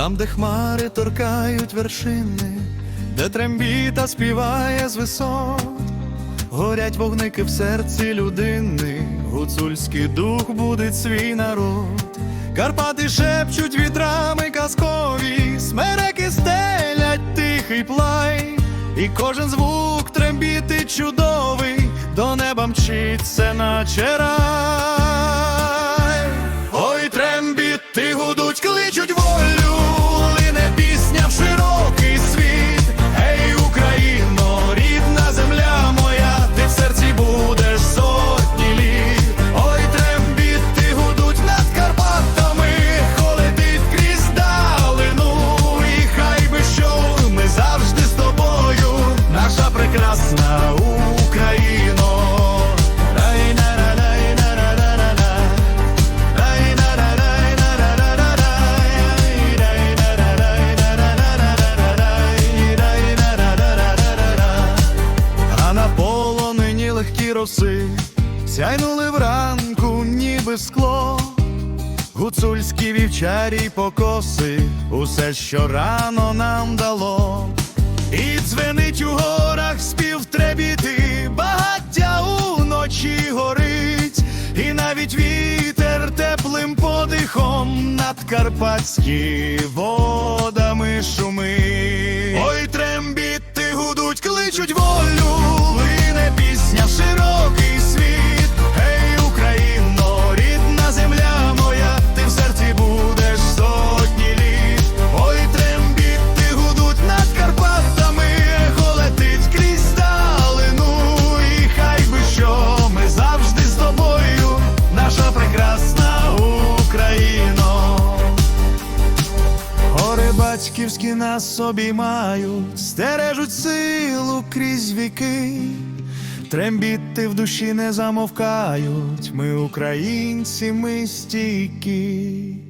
там, де хмари торкають вершини, де трембіта співає з висот, горять вогники в серці людини, гуцульський дух будить свій народ. Карпати шепчуть вітрами казкові, смереки стелять тихий плай, і кожен звук трембіти чудовий, до неба мчиться, наче рай. Легкі роси сяйнули вранку, ніби скло, гуцульські вівчарі покоси, усе, що рано нам дало, і дзвенить у горах спів требіти, багаття уночі горить, і навіть вітер теплим подихом над карпатські водами шумить. Ой, трембіти гудуть, кличуть волю, батьківські нас обіймають, стережуть силу крізь віки, трембіти в душі не замовкають. Ми українці, ми стійкі.